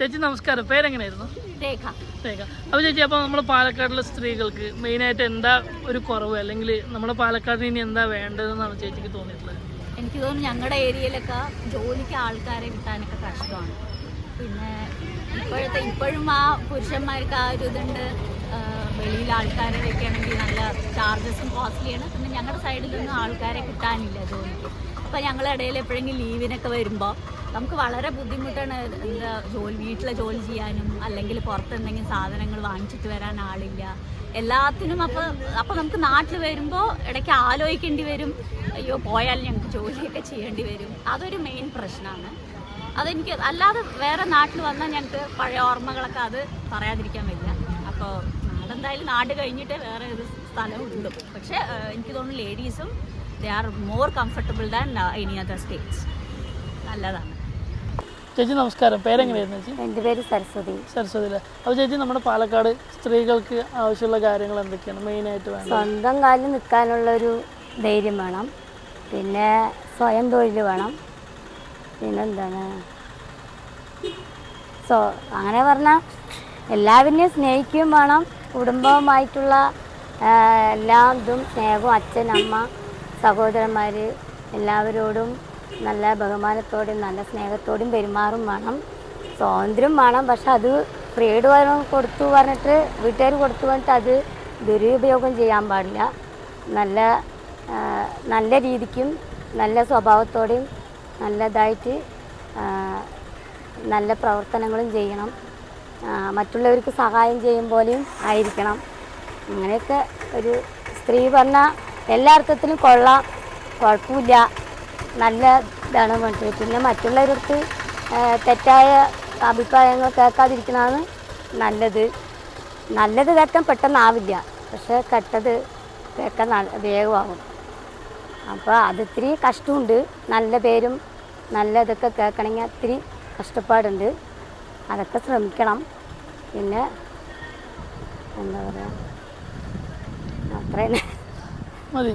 ചേച്ചി നമസ്കാരം. പേരെങ്ങനെയായിരുന്നു? രേഖ. രേഖ. അപ്പോൾ ചേച്ചി അപ്പോൾ നമ്മുടെ പാലക്കാടിലെ സ്ത്രീകൾക്ക് മെയിനായിട്ട് എന്താ ഒരു കുറവ്? അല്ലെങ്കിൽ നമ്മുടെ പാലക്കാടിന് ഇനി എന്താ വേണ്ടതെന്നാണ് ചേച്ചിക്ക് തോന്നിയിട്ടുള്ളത്? എനിക്ക് തോന്നുന്നു ഞങ്ങളുടെ ഏരിയയിലൊക്കെ ജോലിക്ക് ആൾക്കാരെ കിട്ടാനൊക്കെ കഷ്ടമാണ്. പിന്നെ ഇപ്പോഴത്തെ ഇപ്പോഴും ആ പുരുഷന്മാർക്ക് ആ ഒരു ഇതുണ്ട്. വെളിയിൽ ആൾക്കാരെ ആണെങ്കിൽ നല്ല ചാർജസും കോസ്റ്റ്ലിയാണ് പിന്നെ ഞങ്ങളുടെ സൈഡിൽ നിന്ന് ആൾക്കാരെ കിട്ടാനില്ല ജോലിക്ക്. അപ്പോൾ ഞങ്ങളുടെ ഇടയിൽ എപ്പോഴെങ്കിലും ലീവിനൊക്കെ വരുമ്പോൾ നമുക്ക് വളരെ ബുദ്ധിമുട്ടാണ് എന്താ ജോലി വീട്ടിലെ ജോലി ചെയ്യാനും അല്ലെങ്കിൽ പുറത്ത് എന്തെങ്കിലും സാധനങ്ങൾ വാങ്ങിച്ചിട്ട് വരാൻ ആളില്ല. എല്ലാത്തിനും അപ്പോൾ അപ്പോൾ നമുക്ക് നാട്ടിൽ വരുമ്പോൾ ഇടയ്ക്ക് ആലോചിക്കേണ്ടി വരും. അയ്യോ പോയാൽ ഞങ്ങൾക്ക് ജോലിയൊക്കെ ചെയ്യേണ്ടി വരും. അതൊരു മെയിൻ പ്രശ്നമാണ് അതെനിക്ക് അല്ലാതെ വേറെ നാട്ടിൽ വന്നാൽ ഞങ്ങൾക്ക് പഴയ ഓർമ്മകളൊക്കെ അത് പറയാതിരിക്കാൻ വയ്യ. അപ്പോൾ നാടെന്തായാലും നാട് കഴിഞ്ഞിട്ട് വേറെ ഒരു സ്ഥലം ഉള്ളൂ പക്ഷേ എനിക്ക് തോന്നുന്നു ലേഡീസും they are more comfortable than any other states നല്ലതാണ്. ചേച്ചി നമസ്കാരം. പേരെങ്ങനെയായിരുന്നു ചേച്ചി? എന്റെ പേര് സരസ്വതി. സരസ്വതിയിലെ. അപ്പോൾ ചേച്ചി നമ്മുടെ പാലക്കാട് സ്ത്രീകൾക്ക് ആവശ്യമുള്ള കാര്യങ്ങൾ എന്തൊക്കെയാണ് മെയിനായിട്ട് വേണം സ്വന്തം കാലിൽ നിൽക്കാനുള്ളൊരു ധൈര്യം വേണം. പിന്നെ സ്വയം തൊഴിൽ വേണം. പിന്നെ എന്താണ് സോ അങ്ങനെ പറഞ്ഞാൽ എല്ലാവരെയും സ്നേഹിക്കുകയും വേണം. കുടുംബവുമായിട്ടുള്ള എല്ലാ ഇതും സ്നേഹവും അച്ഛൻ അമ്മ സഹോദരന്മാർ എല്ലാവരോടും നല്ല ബഹുമാനത്തോടെയും നല്ല സ്നേഹത്തോടെയും പെരുമാറും വേണം. സ്വാതന്ത്ര്യം വേണം. പക്ഷെ അത് ഫ്രീഡ് വരണം കൊടുത്തു പറഞ്ഞിട്ട് വീട്ടുകാർ കൊടുത്തു പറഞ്ഞിട്ട് അത് ദുരുപയോഗം ചെയ്യാൻ പാടില്ല. നല്ല നല്ല രീതിക്കും നല്ല സ്വഭാവത്തോടെയും നല്ലതായിട്ട് നല്ല പ്രവർത്തനങ്ങളും ചെയ്യണം. മറ്റുള്ളവർക്ക് സഹായം ചെയ്യും പോലെയും ആയിരിക്കണം. അങ്ങനെയൊക്കെ ഒരു സ്ത്രീ പറഞ്ഞാൽ എല്ലാ അർത്ഥത്തിലും കൊള്ളാം കുഴപ്പമില്ല നല്ല ഇതാണ് വേണ്ടത് പിന്നെ മറ്റുള്ളവരടുത്ത് തെറ്റായ അഭിപ്രായങ്ങൾ കേൾക്കാതിരിക്കണതാണ് നല്ലത്. നല്ലത് കേൾക്കാൻ പെട്ടെന്നാവില്ല പക്ഷെ കെട്ടത് കേൾക്കാൻ വേഗമാകും. അപ്പോൾ അത് ഇത്തിരി കഷ്ടമുണ്ട്. നല്ല പേരും നല്ല ഇതൊക്കെ കേൾക്കണമെങ്കിൽ ഒത്തിരി കഷ്ടപ്പാടുണ്ട്. അതൊക്കെ ശ്രമിക്കണം. പിന്നെ എന്താ പറയുക അത്രേ മതി.